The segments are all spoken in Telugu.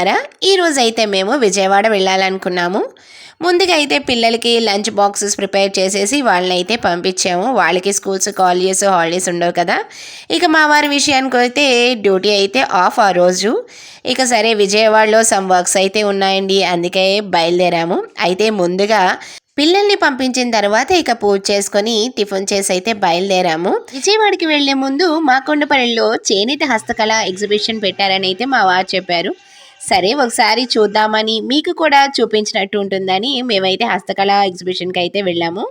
అందరూ బాగున్నారా అయితే మేము విజయవాడ వెళ్ళాలనుకున్నాము. ముందుగా అయితే పిల్లలకి లంచ్ బాక్సెస్ ప్రిపేర్ చేసేసి వాళ్ళని అయితే పంపించాము. వాళ్ళకి స్కూల్స్ కాలేజెస్ హాలిడేస్ ఉండవు కదా. ఇక మా వారి విషయానికి అయితే డ్యూటీ అయితే ఆఫ్ ఆ రోజు. ఇక సరే విజయవాడలో సమ్ వర్క్స్ అయితే ఉన్నాయండి. అందుకే బయలుదేరాము. అయితే ముందుగా పిల్లల్ని పంపించిన తర్వాత ఇక పూజ చేసుకొని టిఫిన్ చేసి అయితే బయలుదేరాము. విజయవాడకి వెళ్ళే ముందు మా కొండపల్లిలో చేనేత హస్తకళ ఎగ్జిబిషన్ పెట్టారని అయితే మా వారు చెప్పారు. సరే ఒకసారి చూద్దామని మీకు కూడా చూపించినట్టు ఉంటుందని మేమైతే హస్తకళ ఎగ్జిబిషన్కి అయితే వెళ్ళాము.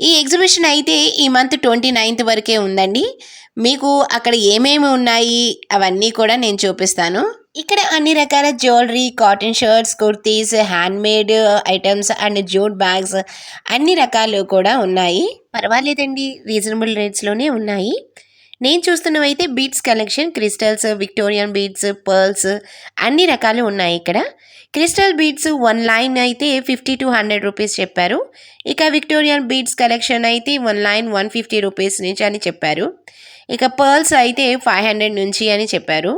ఈ ఎగ్జిబిషన్ అయితే ఈ మంత్ ట్వంటీ నైన్త్ వరకే ఉందండి. మీకు అక్కడ ఏమేమి ఉన్నాయి అవన్నీ కూడా నేను చూపిస్తాను. ఇక్కడ అన్ని రకాల jewellery cotton shirts kurtis handmade items and jute bags అన్ని రకాలు కూడా ఉన్నాయి. పర్వాలేదండి రీజనబుల్ రేట్స్లోనే ఉన్నాయి. నేను చూస్తున్నవైతే beads collection crystals Victorian beads pearls అన్ని రకాలు ఉన్నాయి ఇక్కడ. క్రిస్టల్ బీట్స్ వన్ లైన్ అయితే ఫిఫ్టీ టు హండ్రెడ్ రూపీస్ చెప్పారు. ఇక విక్టోరియన్ బీట్స్ కలెక్షన్ అయితే one line one fifty rupees నుంచి అని చెప్పారు. ఇక పర్ల్స్ అయితే ఫైవ్ హండ్రెడ్ నుంచి అని చెప్పారు.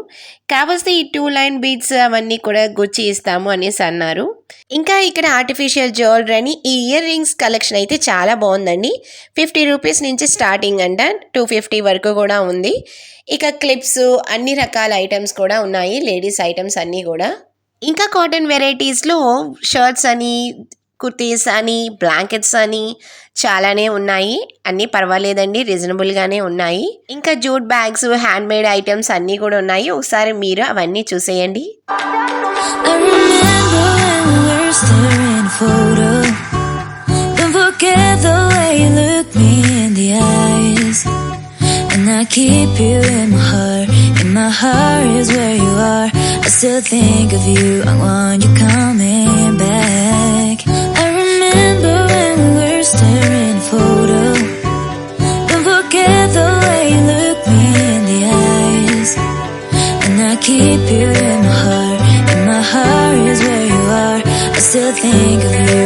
కావస్తే ఈ టూ లైన్ బీట్స్ అవన్నీ కూడా గుచ్చి ఇస్తాము అనేసి అన్నారు. ఇంకా ఇక్కడ ఆర్టిఫిషియల్ జ్యువెలరీ అని ఈ ఇయర్ రింగ్స్ కలెక్షన్ అయితే చాలా బాగుందండి. ఫిఫ్టీ రూపీస్ నుంచి స్టార్టింగ్ అంట టూ ఫిఫ్టీ వరకు కూడా ఉంది. ఇక క్లిప్స్ అన్ని రకాల ఐటమ్స్ కూడా ఉన్నాయి లేడీస్ ఐటమ్స్ అన్నీ కూడా. ఇంకా కాటన్ వెరైటీస్లో షర్ట్స్ అని కుర్తీస్ అని బ్లాంకెట్స్ అని చాలానే ఉన్నాయి. అన్నీ పర్వాలేదండి రీజనబుల్గానే ఉన్నాయి. ఇంకా jute bags hand made items అన్నీ కూడా ఉన్నాయి. ఒకసారి మీరు అవన్నీ చూసేయండి. I still think. The way you look me in the eyes. And I keep you in my heart. And my heart is where you are. I still think of you.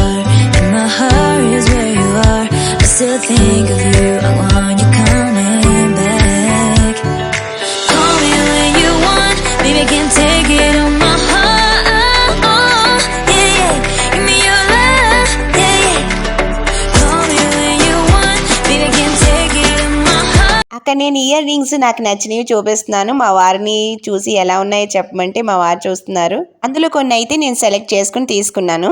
నేను ఇయర్ రింగ్స్ నాకు నచ్చినవి చూపిస్తున్నాను. మా వారిని చూసి ఎలా ఉన్నాయో చెప్పమంటే మా వారు చూస్తున్నారు. అందులో కొన్ని అయితే నేను సెలెక్ట్ చేసుకుని తీసుకున్నాను.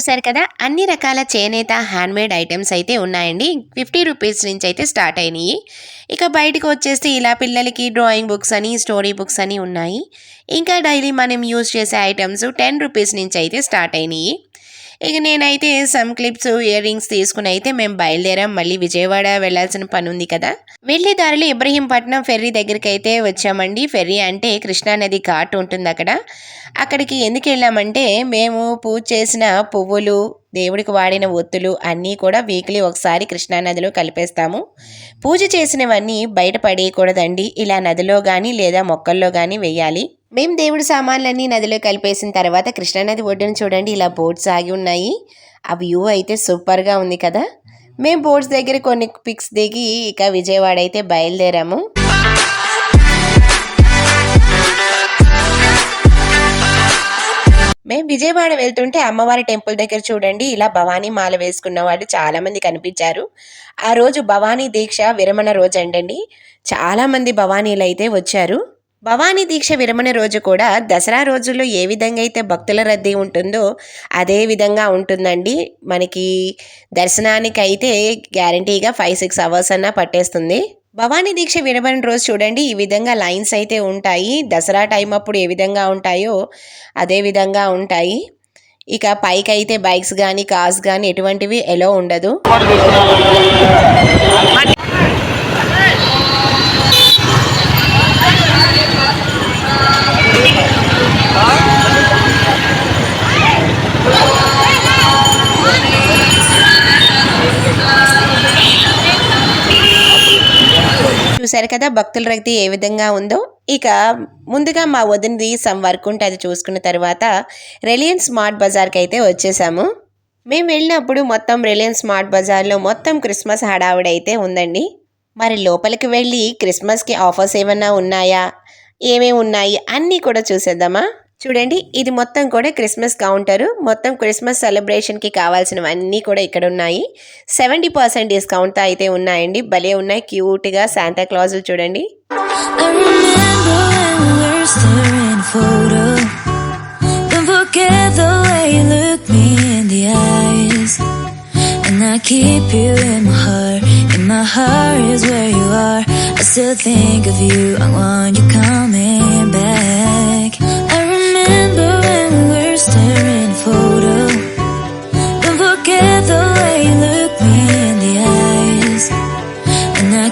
చూసారు కదా అన్ని రకాల చేనేత హ్యాండ్మేడ్ ఐటమ్స్ అయితే ఉన్నాయండి. ఫిఫ్టీ రూపీస్ నుంచి అయితే స్టార్ట్ అయినాయి. ఇక బయటకు వచ్చేస్తే ఇలా పిల్లలకి డ్రాయింగ్ బుక్స్ అని స్టోరీ బుక్స్ అని ఉన్నాయి. ఇంకా డైలీ మనం యూజ్ చేసే ఐటమ్స్ టెన్ రూపీస్ నుంచి అయితే స్టార్ట్ అయినాయి. ఇక నేనైతే సమ్ క్లిప్స్ ఇయర్ రింగ్స్ తీసుకుని అయితే మేము బయలుదేరాం. మళ్ళీ విజయవాడ వెళ్ళాల్సిన పని ఉంది కదా. వెళ్ళే దారిలో ఇబ్రహీంపట్నం ఫెర్రీ దగ్గరికి అయితే వచ్చామండి. ఫెర్రీ అంటే కృష్ణానది ఘాట్ ఉంటుంది అక్కడ. అక్కడికి ఎందుకు వెళ్ళామంటే మేము పూజ చేసిన పువ్వులు దేవుడికి వాడిన ఒత్తులు అన్నీ కూడా వీక్లీ ఒకసారి కృష్ణానదిలో కలిపేస్తాము. పూజ చేసినవన్నీ బయట పడేయకూడదండి. ఇలా నదిలో కానీ లేదా మొక్కల్లో కానీ వేయాలి. మేము దేవుడి సామాన్లన్నీ నదిలో కలిపేసిన తర్వాత కృష్ణానది ఒడ్డున చూడండి ఇలా బోట్స్ ఆగి ఉన్నాయి. ఆ వ్యూ అయితే సూపర్గా ఉంది కదా. మేము బోట్స్ దగ్గర కొన్ని పిక్స్ దిగి ఇక విజయవాడ అయితే బయలుదేరాము. విజయవాడ వెళ్తుంటే అమ్మవారి టెంపుల్ దగ్గర చూడండి ఇలా భవానీ మాల వేసుకున్న వాళ్ళు చాలా మంది కనిపించారు. ఆ రోజు భవానీ దీక్ష విరమణ రోజు అంటండి. చాలా మంది భవానీలు అయితే వచ్చారు. భవానీ దీక్ష విరమణ రోజు కూడా దసరా రోజుల్లో ఏ విధంగా అయితే భక్తుల రద్దీ ఉంటుందో అదే విధంగా ఉంటుందండి. మనకి దర్శనానికి అయితే గ్యారంటీగా ఫైవ్ సిక్స్ అవర్స్ అన్నా పట్టేస్తుంది. భవానీ దీక్ష విరమణ రోజు చూడండి ఈ విధంగా లైన్స్ అయితే ఉంటాయి. దసరా టైం అప్పుడు ఏ విధంగా ఉంటాయో అదే విధంగా ఉంటాయి. ఇక పైకి అయితే బైక్స్ కానీ కార్స్ కానీ ఎటువంటివి ఎలో ఉండదు. చూశారు కదా భక్తుల రక్తి ఏ విధంగా ఉందో. ఇక ముందుగా మా వదినది సమ్ వర్క్ ఉంటే అది చూసుకున్న తర్వాత రిలయన్స్ స్మార్ట్ బజార్కి అయితే వచ్చేసాము. మేము వెళ్ళినప్పుడు మొత్తం రిలయన్స్ స్మార్ట్ బజార్లో మొత్తం క్రిస్మస్ హడావుడైతే ఉందండి. మరి లోపలికి వెళ్ళి క్రిస్మస్కి ఆఫర్స్ ఏమన్నా ఉన్నాయా? ఏమేమి ఉన్నాయి? అన్నీ కూడా చూసేద్దామా? చూడండి ఇది మొత్తం కూడా క్రిస్మస్ కౌంటరు. మొత్తం క్రిస్మస్ సెలబ్రేషన్కి కావాల్సినవన్నీ కూడా ఇక్కడ ఉన్నాయి. సెవెంటీ పర్సెంట్ డిస్కౌంట్ అయితే ఉన్నాయండి. భలే ఉన్నాయి. క్యూట్గా శాంతా క్లాజులు చూడండి. I keep you in my heart,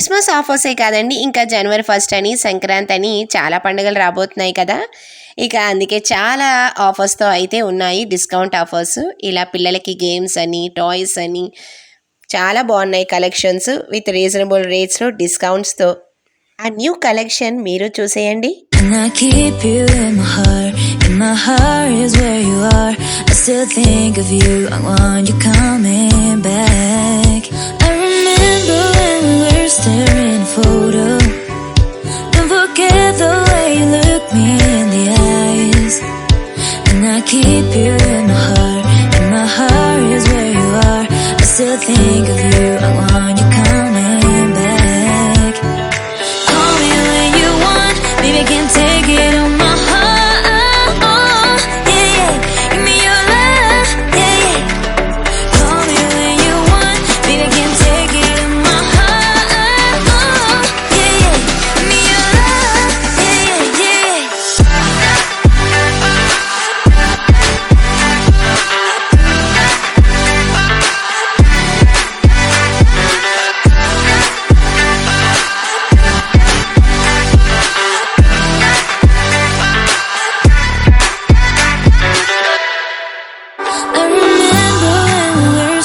Christmas ఆఫర్సే కాదండి ఇంకా జనవరి ఫస్ట్ అని సంక్రాంతి అని చాలా పండుగలు రాబోతున్నాయి కదా ఇక అందుకే చాలా ఆఫర్స్తో అయితే ఉన్నాయి డిస్కౌంట్ ఆఫర్స్ ఇలా పిల్లలకి గేమ్స్ అని టాయ్స్ అని చాలా బాగున్నాయి కలెక్షన్స్ విత్ రీజనబుల్ రేట్స్లో డిస్కౌంట్స్తో ఆ న్యూ కలెక్షన్ మీరు చూసేయండి And I keep you in my heart. In my heart is where you are. I still think of you. I want you coming back. I remember when photo. Don't forget the way you look me in the eyes. And I keep you in my heart. In my heart is where you are. I still think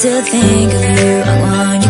Still think of you. I want you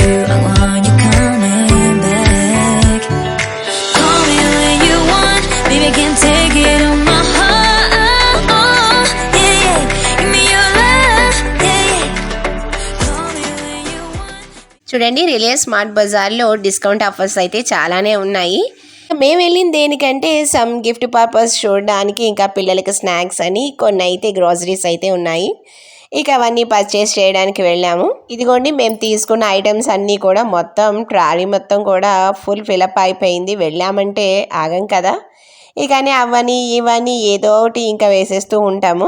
చూడండి రిలయన్స్ స్మార్ట్ బజార్లో డిస్కౌంట్ ఆఫర్స్ అయితే చాలానే ఉన్నాయి. మేము వెళ్ళింది దేనికంటే సమ్ గిఫ్ట్ పర్పస్ చూడడానికి ఇంకా పిల్లలకి స్నాక్స్ అని కొన్ని అయితే గ్రాసరీస్ అయితే ఉన్నాయి. ఇక అవన్నీ పర్చేస్ చేయడానికి వెళ్ళాము. ఇదిగోండి మేము తీసుకున్న ఐటమ్స్ అన్నీ కూడా మొత్తం ట్రాలీ మొత్తం కూడా ఫుల్ ఫిలప్ అయిపోయింది. వెళ్ళామంటే ఆగం కదా. ఇకనే అవని ఇవని ఏదో ఒకటి ఇంకా వేసేస్తూ ఉంటాము.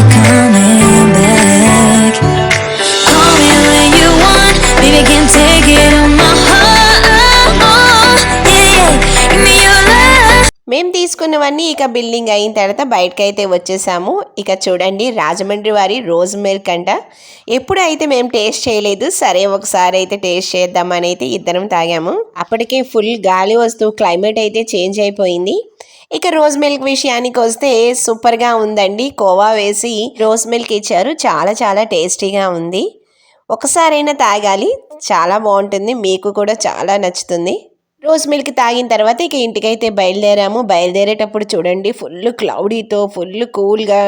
మేము తీసుకున్నవన్నీ ఇక బిల్డింగ్ అయిన తర్వాత బయటకు అయితే వచ్చేసాము. ఇక చూడండి రాజమండ్రి వారి రోజ్ మిల్క్ అంట. ఎప్పుడైతే మేము టేస్ట్ చేయలేదు సరే ఒకసారి అయితే టేస్ట్ చేద్దామని అయితే ఇద్దరం తాగాము. అప్పటికే ఫుల్ గాలి వస్తూ క్లైమేట్ అయితే చేంజ్ అయిపోయింది. ఇక రోజ్ మిల్క్ విషయానికి వస్తే సూపర్గా ఉందండి. కోవా వేసి రోజ్ మిల్క్ ఇచ్చారు. చాలా చాలా టేస్టీగా ఉంది. ఒకసారైనా తాగాలి. చాలా బాగుంటుంది. మీకు కూడా చాలా నచ్చుతుంది. రోజ్ మిల్క్ తాగిన తర్వాత ఇక ఇంటికైతే బయలుదేరాము. బయలుదేరేటప్పుడు చూడండి ఫుల్ క్లౌడీతో ఫుల్ కూల్గా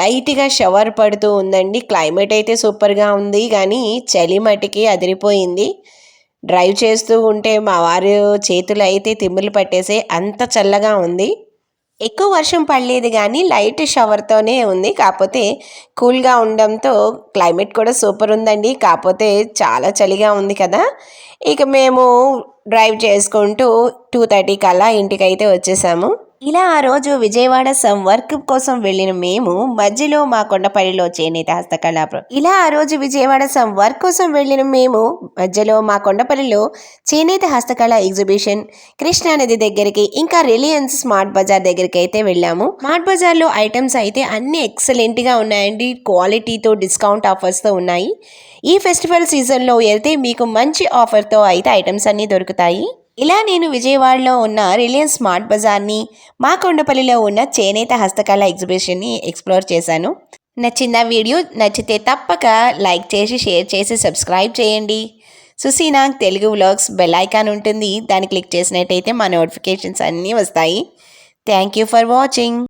లైట్గా షవర్ పడుతూ ఉందండి. క్లైమేట్ అయితే సూపర్గా ఉంది కానీ చలి మటికి అదిరిపోయింది. డ్రైవ్ చేస్తూ ఉంటే మా వారు చేతులు అయితే తిమ్ములు పట్టేసే అంత చల్లగా ఉంది. ఎక్కువ వర్షం పడలేదు కానీ లైట్ షవర్తోనే ఉంది. కాకపోతే కూల్గా ఉండడంతో క్లైమేట్ కూడా సూపర్ ఉందండి. కాకపోతే చాలా చలిగా ఉంది కదా. ఇక మేము డ్రైవ్ చేసుకుంటూ టూ థర్టీ కల్లా ఇంటికైతే వచ్చేసాము. ఇలా ఆ రోజు విజయవాడ సమ్ వర్క్ కోసం వెళ్ళిన మేము మధ్యలో మా కొండపల్లిలో చేనేత హస్తకళా ఇలా ఆ రోజు విజయవాడ సమ్ వర్క్ కోసం వెళ్ళిన మేము మధ్యలో మా కొండపల్లిలో చేనేత హస్తకళ ఎగ్జిబిషన్ కృష్ణానది దగ్గరికి ఇంకా రిలయన్స్ స్మార్ట్ బజార్ దగ్గరికి అయితే వెళ్ళాము. స్మార్ట్ బజార్లో ఐటమ్స్ అయితే అన్ని ఎక్సలెంట్గా ఉన్నాయండి క్వాలిటీతో డిస్కౌంట్ ఆఫర్స్తో ఉన్నాయి. ఈ ఫెస్టివల్ సీజన్లో వెళ్తే మీకు మంచి ఆఫర్తో అయితే ఐటమ్స్ అన్నీ దొరుకుతాయి. ఇలా నేను విజయవాడలో ఉన్న రిలయన్స్ స్మార్ట్ బజార్ని మా కొండపల్లిలో ఉన్న చేనేత హస్తకళ ఎగ్జిబిషన్ని ఎక్స్ప్లోర్ చేశాను. నచ్చిన వీడియో నచ్చితే తప్పక లైక్ చేసి షేర్ చేసి సబ్స్క్రైబ్ చేయండి. Suseena Telugu vlogs bell icon ఉంటుంది. దాన్ని క్లిక్ చేసినట్టయితే మా నోటిఫికేషన్స్ అన్నీ వస్తాయి. Thank you for watching.